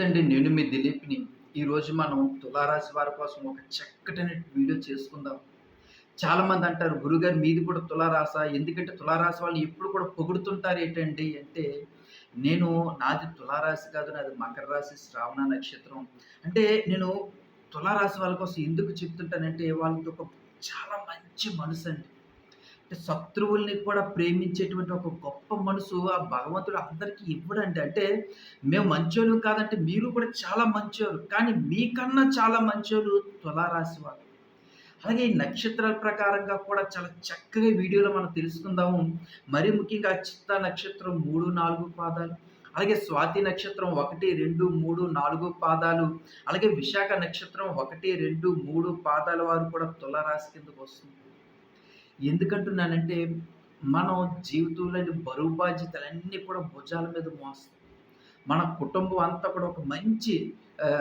నమస్తే అండి నేను మీ దిలీప్ని. ఈరోజు మనం తులారాశి వారి కోసం ఒక చక్కటి వీడియో చేసుకుందాం. చాలామంది అంటారు గురుగారు మీది కూడా తులారాశ. ఎందుకంటే తులారాశి వాళ్ళు ఎప్పుడు కూడా పొగుడుతుంటారు ఏంటండి? అంటే నేను నాది తులారాశి కాదు నాది మకర రాశి శ్రావణ నక్షత్రం. అంటే నేను తులారాశి వాళ్ళ కోసం ఎందుకు చెప్తుంటానంటే వాళ్ళకి ఒక చాలా మంచి మనసు అండి. శత్రువుల్ని కూడా ప్రేమించేటువంటి ఒక గొప్ప మనసు ఆ భగవంతుడు అందరికీ ఇవ్వడండి. అంటే మేము మంచోళ్ళు కాదంటే మీరు కూడా చాలా మంచోళ్ళు. కానీ మీకన్నా చాలా మంచోళ్ళు తులారాశి వాళ్ళు. అలాగే ఈ నక్షత్రాల ప్రకారంగా కూడా చాలా చక్కగా వీడియోలో మనం తెలుసుకుందాము. మరీ ముఖ్యంగా చిత్త నక్షత్రం మూడు నాలుగు పాదాలు. అలాగే స్వాతి నక్షత్రం ఒకటి రెండు మూడు నాలుగు పాదాలు. అలాగే విశాఖ నక్షత్రం ఒకటి రెండు మూడు పాదాల వారు కూడా తులరాశి కిందకు వస్తుంది ఎందుకంటున్నానంటే మనం జీవితంలోని బరువు బాధ్యతలన్నీ కూడా భుజాల మీద మోస్తాం. మన కుటుంబం అంతా కూడా ఒక మంచి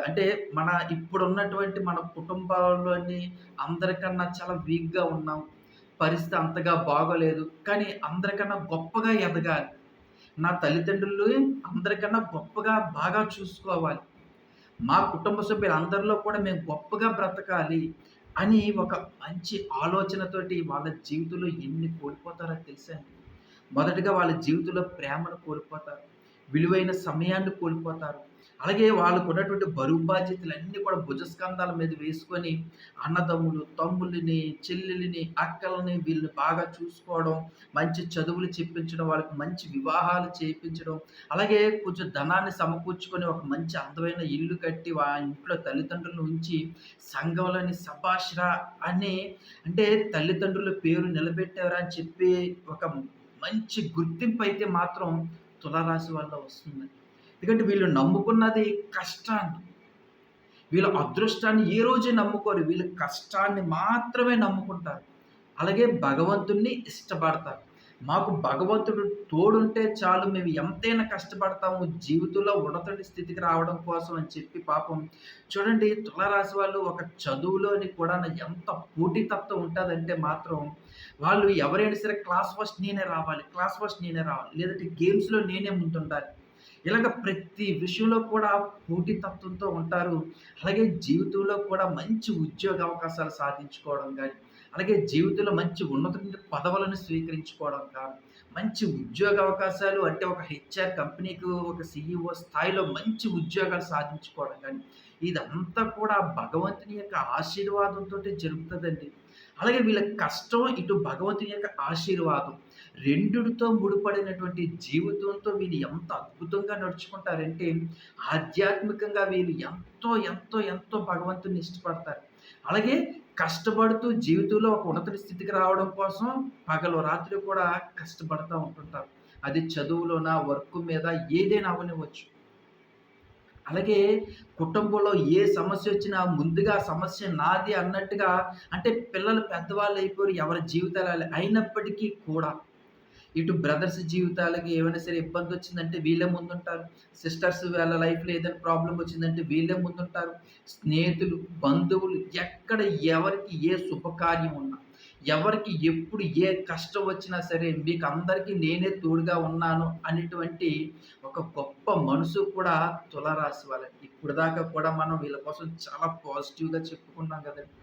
అంటే మన ఇప్పుడున్నటువంటి మన కుటుంబాల్లోని అందరికన్నా చాలా వీక్గా ఉన్నాం. పరిస్థితి అంతగా బాగోలేదు. కానీ అందరికన్నా గొప్పగా ఎదగాలి. నా తల్లిదండ్రులు అందరికన్నా గొప్పగా బాగా చూసుకోవాలి. మా కుటుంబ సభ్యులు అందరిలో కూడా మేము గొప్పగా బ్రతకాలి. అని ఒక మంచి ఆలోచనతోటి వాళ్ళ జీవితంలో ఎన్ని కోల్పోతారో తెలుసా మొదటగా వాళ్ళ జీవితంలో ప్రేమను కోల్పోతారు. విలువైన సమయాన్ని కోల్పోతారు. అలాగే వాళ్ళకు ఉన్నటువంటి బరువు బాధ్యతలన్నీ కూడా భుజస్కంధాల మీద వేసుకొని అన్నదమ్ములు తమ్ముళ్ళని చెల్లెలిని అక్కలని వీళ్ళని బాగా చూసుకోవడం మంచి చదువులు చెప్పించడం వాళ్ళకి మంచి వివాహాలు చేయించడం అలాగే కొంచెం ధనాన్ని సమకూర్చుకొని ఒక మంచి అందమైన ఇల్లు కట్టి వా ఇంట్లో తల్లిదండ్రులను ఉంచి సంఘంలోని సభాష్రా అనే అంటే తల్లిదండ్రుల పేరు నిలబెట్టారా అని చెప్పి ఒక మంచి గుర్తింపు అయితే మాత్రం తులారాశి వల్ల వస్తుంది. ఎందుకంటే వీళ్ళు నమ్ముకున్నది కష్టాన్ని. వీళ్ళ అదృష్టాన్ని ఏ రోజే నమ్ముకోరు. వీళ్ళ కష్టాన్ని మాత్రమే నమ్ముకుంటారు. అలాగే భగవంతుణ్ణి ఇష్టపడతారు. మాకు భగవంతుడు తోడుంటే చాలు. మేము ఎంతైనా కష్టపడతాము. జీవితంలో ఉన్నతటి స్థితికి రావడం కోసం అని చెప్పి పాపం చూడండి తులరాశి వాళ్ళు ఒక చదువులోని కూడా ఎంత పోటీతత్వం ఉంటుందంటే మాత్రం వాళ్ళు ఎవరైనా సరే క్లాస్ ఫస్ట్ నేనే రావాలి. క్లాస్ ఫస్ట్ నేనే రావాలి. లేదంటే గేమ్స్లో నేనే ముందుండాలి. ఇలాగ ప్రతి విషయంలో కూడా పోటీతత్వంతో ఉంటారు. అలాగే జీవితంలో కూడా మంచి ఉద్యోగ అవకాశాలు సాధించుకోవడం కానీ అలాగే జీవితంలో మంచి ఉన్నత పదవులను స్వీకరించుకోవడం కానీ మంచి ఉద్యోగ అవకాశాలు అంటే ఒక హెచ్ఆర్ కంపెనీకి ఒక సిఇఓ స్థాయిలో మంచి ఉద్యోగాలు సాధించుకోవడం కానీ ఇదంతా కూడా భగవంతుని యొక్క ఆశీర్వాదంతో జరుగుతుందండి. అలాగే వీళ్ళ కష్టం ఇటు భగవంతుని యొక్క ఆశీర్వాదం. రెండుతో ముడిపడినటువంటి జీవితంతో వీళ్ళు ఎంత అద్భుతంగా నడుచుకుంటారంటే ఆధ్యాత్మికంగా వీళ్ళు ఎంతో ఎంతో ఎంతో భగవంతుని ఇష్టపడతారు. అలాగే కష్టపడుతూ జీవితంలో ఒక ఉన్నత స్థితికి రావడం కోసం పగలు రాత్రి కూడా కష్టపడుతూ ఉంటుంటారు. అది చదువులోనా వర్క్ మీద ఏదైనా అవనివ్వచ్చు అలాగే కుటుంబంలో ఏ సమస్య వచ్చినా ముందుగా సమస్య నాది అన్నట్టుగా అంటే పిల్లలు పెద్దవాళ్ళు అయిపోయి ఎవరి జీవితాలు అయినప్పటికీ కూడా. ఇటు బ్రదర్స్ జీవితాలకి ఏమైనా సరే ఇబ్బంది వచ్చిందంటే వీళ్ళే ముందుంటారు. సిస్టర్స్ వాళ్ళ లైఫ్లో ఏదైనా ప్రాబ్లం వచ్చిందంటే వీళ్ళే ముందుంటారు. స్నేహితులు బంధువులు ఎక్కడ ఎవరికి ఏ శుభకార్యం ఉన్నా ఎవరికి ఎప్పుడు ఏ కష్టం వచ్చినా సరే మీకు అందరికీ నేనే తోడుగా ఉన్నాను అనేటువంటి ఒక గొప్ప మనసు కూడా తులరాశి వాళ్ళ ఇప్పుడు దాకా కూడా మనం వీళ్ళ కోసం చాలా పాజిటివ్గా చెప్పుకున్నాం కదండి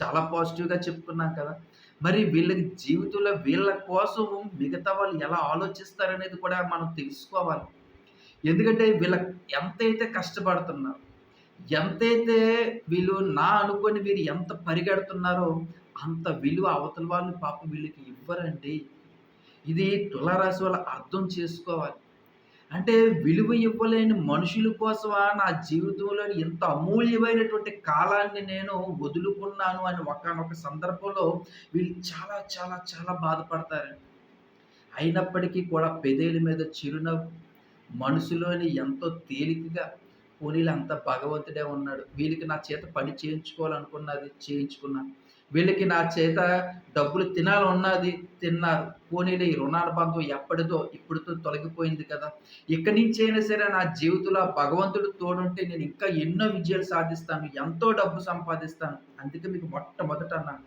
చాలా పాజిటివ్గా చెప్పుకున్నాం కదా. మరి వీళ్ళకి జీవితంలో వీళ్ళ కోసం మిగతా వాళ్ళు ఎలా ఆలోచిస్తారనేది కూడా మనం తెలుసుకోవాలి. ఎందుకంటే వీళ్ళ ఎంతైతే కష్టపడుతున్నారు ఎంతైతే వీళ్ళు నా అనుకొని వీరు ఎంత పరిగెడుతున్నారో అంత విలువ అవతల వాళ్ళు పాప వీళ్ళకి ఇవ్వరండి. ఇది తులారాశి వాళ్ళ అర్థం చేసుకోవాలి. అంటే విలువ ఇవ్వలేని మనుషుల కోసమా నా జీవితంలో ఇంత అమూల్యమైనటువంటి కాలాన్ని నేను వదులుకున్నాను అని ఒకనొక సందర్భంలో వీళ్ళు చాలా చాలా చాలా బాధపడతారండి. అయినప్పటికీ కూడా పెదేల మీద చిరునవ్వు మనసులోని ఎంతో తేలికగా పోనీలు అంత భగవంతుడే ఉన్నాడు వీళ్ళకి నా చేత పని చేయించుకోవాలనుకున్నది చేయించుకున్నాను వీళ్ళకి నా చేత డబ్బులు తినాలి ఉన్నది తిన్నారు పోనీలే ఈ రుణానుబంధం ఎప్పటిదో ఇప్పుడుతో తొలగిపోయింది కదా. ఇక్కడి నుంచి అయినా సరే నా జీవితంలో భగవంతుడు తోడుంటే నేను ఇంకా ఎన్నో విజయాలు సాధిస్తాను ఎంతో డబ్బు సంపాదిస్తాను. అందుకే మీకు మొట్టమొదట అన్నాను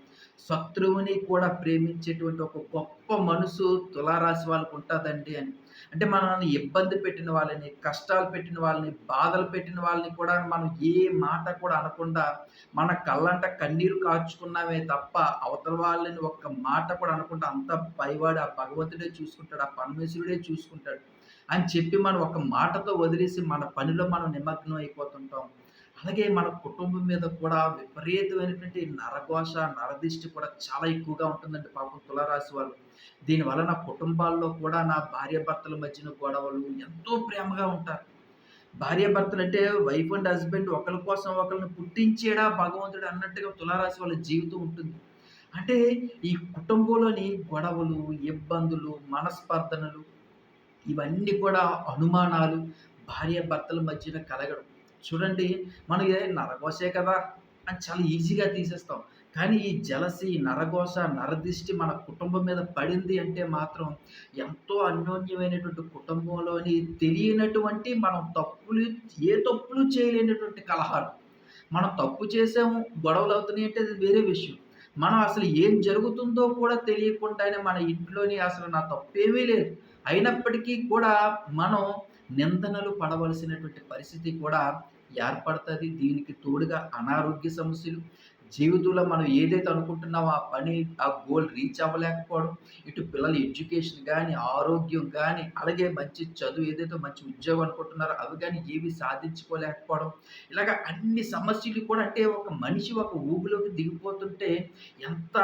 శత్రువుని కూడా ప్రేమించేటువంటి ఒక గొప్ప మనసు తులారాశి వాళ్ళకు ఉంటుందండి అని. అంటే మనల్ని ఇబ్బంది పెట్టిన వాళ్ళని, కష్టాలు పెట్టిన వాళ్ళని, బాధలు పెట్టిన వాళ్ళని కూడా మనం ఏ మాట కూడా అనకుండా, మన కళ్ళంట కన్నీరు కాచుకున్నామే తప్ప, అవతల వాళ్ళని ఒక్క మాట కూడా అనకుండా అంత పైవాడు ఆ భగవంతుడే చూసుకుంటాడు. ఆ పరమేశ్వరుడే చూసుకుంటాడు. అని చెప్పి మనం ఒక మాటతో వదిలేసి మన పనిలో మనం నిమగ్నం అయిపోతుంటాం. అలాగే మన కుటుంబం మీద కూడా విపరీతమైనటువంటి నరఘోష, నరదిష్టి కూడా చాలా ఎక్కువగా ఉంటుందండి పాపం తులారాశి వాళ్ళు. దీనివల్ల నా కుటుంబాల్లో కూడా నా భార్య భర్తల మధ్యన గొడవలు ఎంతో ప్రేమగా ఉంటారు. భార్య భర్తలు అంటే వైఫ్ అండ్ హస్బెండ్ ఒకరి కోసం ఒకరిని పుట్టించేడా భగవంతుడు అన్నట్టుగా తులారాశి వాళ్ళ జీవితం ఉంటుంది. అంటే ఈ కుటుంబంలోని గొడవలు, ఇబ్బందులు, మనస్పర్ధనలు ఇవన్నీ కూడా అనుమానాలు భార్య భర్తల మధ్యన కలగడం. చూడండి మనం ఏ కదా! అని చాలా ఈజీగా తీసేస్తాం. కానీ ఈ జలసి నరఘోష, నరదిష్టి మన కుటుంబం మీద పడింది అంటే మాత్రం ఎంతో అన్యోన్యమైనటువంటి కుటుంబంలోని తెలియనటువంటి మనం తప్పులు ఏ తప్పులు చేయలేనటువంటి కలహాలు. మనం తప్పు చేసాము, గొడవలు అవుతున్నాయి అంటే అది వేరే విషయం. మనం అసలు ఏం జరుగుతుందో కూడా తెలియకుండానే మన ఇంట్లోని అసలు నా తప్పేమీ లేదు. అయినప్పటికీ కూడా మనం నిందనలు పడవలసినటువంటి పరిస్థితి కూడా ఏర్పడుతుంది దీనికి తోడుగా అనారోగ్య సమస్యలు, జీవితంలో మనం ఏదైతే అనుకుంటున్నామో ఆ పని, ఆ గోల్ రీచ్ అవ్వలేకపోవడం, ఇటు పిల్లల ఎడ్యుకేషన్ కానీ ఆరోగ్యం కానీ అలాగే మంచి చదువు ఏదైతే మంచి ఉద్యోగం అనుకుంటున్నారో అవి కానీ ఏవి సాధించుకోలేకపోవడం. ఇలాగ అన్ని సమస్యలు కూడా అంటే ఒక మనిషి ఒక ఊబిలోకి దిగిపోతుంటే ఎంత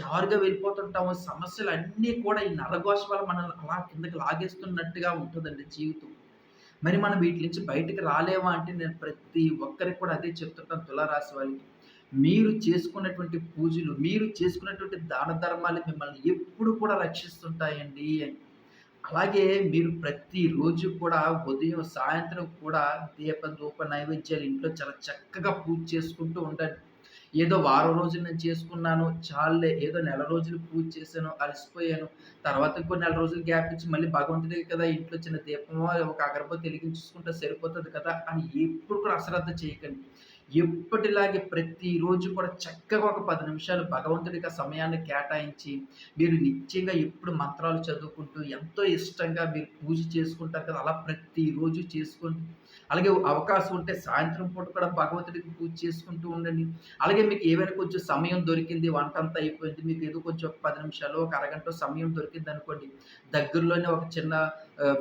జారుగా వెళ్ళిపోతుంటామో సమస్యలు అన్నీ కూడా ఈ నరఘోష వల్ల మనల్ని అలా కిందకి లాగేస్తున్నట్టుగా ఉంటుందండి జీవితం. మరి మనం వీటి నుంచి బయటకు రాలేమా అంటే నేను ప్రతి ఒక్కరికి కూడా అదే చెప్తుంటాను తులారాశి వాళ్ళకి. మీరు చేసుకున్నటువంటి పూజలు, మీరు చేసుకున్నటువంటి దాన ధర్మాలు మిమ్మల్ని ఎప్పుడు కూడా రక్షిస్తుంటాయండి అని. అలాగే మీరు ప్రతిరోజు కూడా ఉదయం, సాయంత్రం కూడా దీప, ధూప నైవేద్యాలు ఇంట్లో చాలా చక్కగా పూజ చేసుకుంటూ ఉండండి. ఏదో వారం రోజులు నేను చేసుకున్నాను చాలే ఏదో నెల రోజులు పూజ చేశాను, అలసిపోయాను. తర్వాత ఇంకో నెల రోజులు గ్యాప్ ఇచ్చి మళ్ళీ భగవంతుడికి కదా ఇంట్లో చిన్న దీపమో, ఒక అగరబో తెలిగించుకుంటే సరిపోతుంది కదా! అని ఎప్పుడు కూడా అశ్రద్ధ చేయకండి. ఎప్పటిలాగే ప్రతిరోజు కూడా చక్కగా ఒక పది నిమిషాలు భగవంతుడికి సమయాన్ని కేటాయించి, మీరు నిత్యంగా ఎప్పుడు మంత్రాలు చదువుకుంటూ, ఎంతో ఇష్టంగా మీరు పూజ చేసుకుంటారు కదా! అలా ప్రతిరోజు చేసుకుంటూ అలాగే అవకాశం ఉంటే సాయంత్రం పూట కూడా భగవంతుడికి పూజ చేసుకుంటూ ఉండండి. అలాగే మీకు ఏమైనా కొంచెం సమయం దొరికింది, వంట అంతా అయిపోయింది. మీకు ఏదో కొంచెం పది నిమిషాలు ఒక అరగంట సమయం దొరికిందనుకోండి. దగ్గరలోనే ఒక చిన్న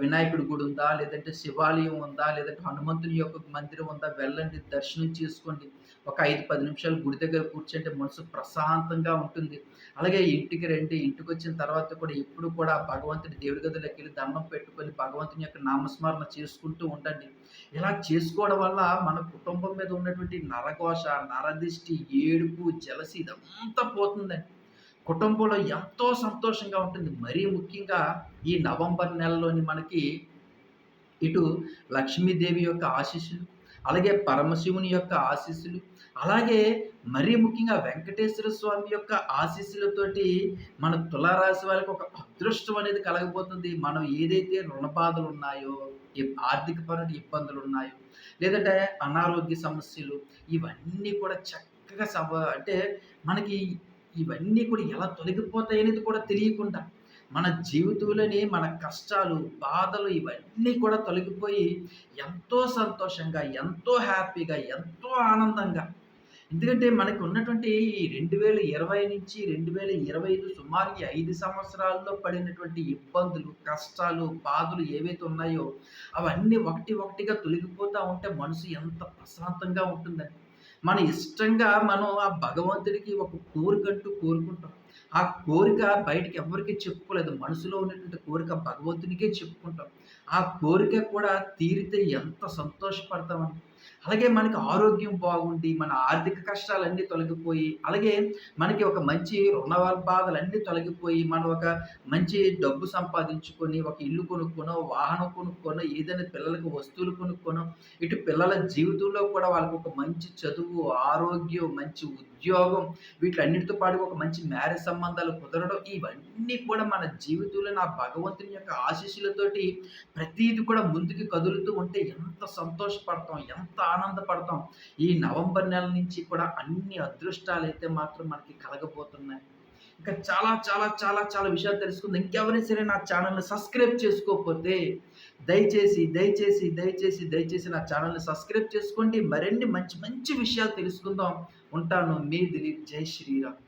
వినాయకుడి గుడి ఉందా? లేదంటే శివాలయం ఉందా? లేదంటే హనుమంతుని యొక్క మందిరం ఉందా? వెళ్ళండి, దర్శనం చేసుకోండి. ఒక 5, 10 నిమిషాలు గుడి దగ్గర కూర్చుంటే మనసు ప్రశాంతంగా ఉంటుంది. అలాగే ఇంటికి రండి. ఇంటికొచ్చిన తర్వాత కూడా ఎప్పుడు కూడా భగవంతుడి దేవుడి గదిలోకెళ్ళి దండం పెట్టుకొని భగవంతుని యొక్క నామస్మరణ చేసుకుంటూ ఉండండి. ఇలా చేసుకోవడం వల్ల మన కుటుంబం మీద ఉన్నటువంటి నరఘోష, నరదిష్టి, ఏడుపు, జలసి ఇదంతా పోతుందండి. కుటుంబంలో ఎంతో సంతోషంగా ఉంటుంది. మరీ ముఖ్యంగా ఈ నవంబర్ నెలలోని మనకి ఇటు లక్ష్మీదేవి యొక్క ఆశీస్సులు, అలాగే పరమశివుని యొక్క ఆశీస్సులు, అలాగే మరీ ముఖ్యంగా వెంకటేశ్వర స్వామి యొక్క ఆశీస్సులతోటి మన తులారాశి వాళ్ళకి ఒక అదృష్టం అనేది కలగబోతుంది. మనం ఏదైతే రుణబాధలు ఉన్నాయో ఆర్థిక పరమైన ఇబ్బందులు ఉన్నాయో లేదంటే అనారోగ్య సమస్యలు ఇవన్నీ కూడా చక్కగా సవ అంటే మనకి ఇవన్నీ కూడా ఎలా తొలగిపోతాయనేది కూడా తెలియకుండా మన జీవితంలోని మన కష్టాలు, బాధలు ఇవన్నీ కూడా తొలగిపోయి ఎంతో సంతోషంగా, ఎంతో హ్యాపీగా, ఎంతో ఆనందంగా ఎందుకంటే మనకు ఉన్నటువంటి ఈ 2020 నుంచి 2025 సుమారు ఐదు సంవత్సరాల్లో పడినటువంటి ఇబ్బందులు, కష్టాలు, బాధలు ఏవైతే ఉన్నాయో అవన్నీ ఒకటి ఒకటిగా తొలగిపోతూ ఉంటే మనసు ఎంత ప్రశాంతంగా ఉంటుందండి. మన ఇష్టంగా మనం ఆ భగవంతుడికి ఒక కోరికంటూ కోరుకుంటాం. ఆ కోరిక బయటకి ఎవ్వరికీ చెప్పుకోలేదు. మనసులో ఉన్నటువంటి కోరిక భగవంతునికే చెప్పుకుంటాం. ఆ కోరిక కూడా తీరితే ఎంత సంతోషపడతామని అలాగే మనకి ఆరోగ్యం బాగుండి, మన ఆర్థిక కష్టాలన్నీ తొలగిపోయి, అలాగే మనకి ఒక మంచి రుణ బాధలన్నీ తొలగిపోయి, మనం ఒక మంచి డబ్బు సంపాదించుకొని, ఒక ఇల్లు కొనుక్కొనో, వాహనం కొనుక్కొనో, ఏదైనా పిల్లలకి వస్తువులు కొనుక్కోనో ఇటు పిల్లల జీవితంలో కూడా వాళ్ళకి ఒక మంచి చదువు, ఆరోగ్యం, మంచి ఉద్యోగం వీటిలన్నిటితో పాటు ఒక మంచి మ్యారేజ్ సంబంధాలు కుదరడం ఇవన్నీ కూడా మన జీవితంలో నా భగవంతుని యొక్క ఆశీస్సులతోటి ప్రతీది కూడా ముందుకు కదులుతూ ఉంటే ఎంత సంతోషపడతాం, ఎంత ఆనందపడతాం. ఈ నవంబర్ నెల నుంచి కూడా అన్ని అదృష్టాలు అయితే మాత్రం మనకి కలగబోతున్నాయి. ఇంకా చాలా చాలా చాలా చాలా విషయాలు తెలుసుకుందాం. ఇంకెవరైనా సరే నా ఛానల్ని సబ్స్క్రైబ్ చేసుకోకపోతే దయచేసి దయచేసి దయచేసి దయచేసి నా ఛానల్ని సబ్స్క్రైబ్ చేసుకోండి. మరిన్ని మంచి మంచి విషయాలు తెలుసుకుందాం. ఉంటాను. మీ దిలీప్. జై శ్రీరామ్.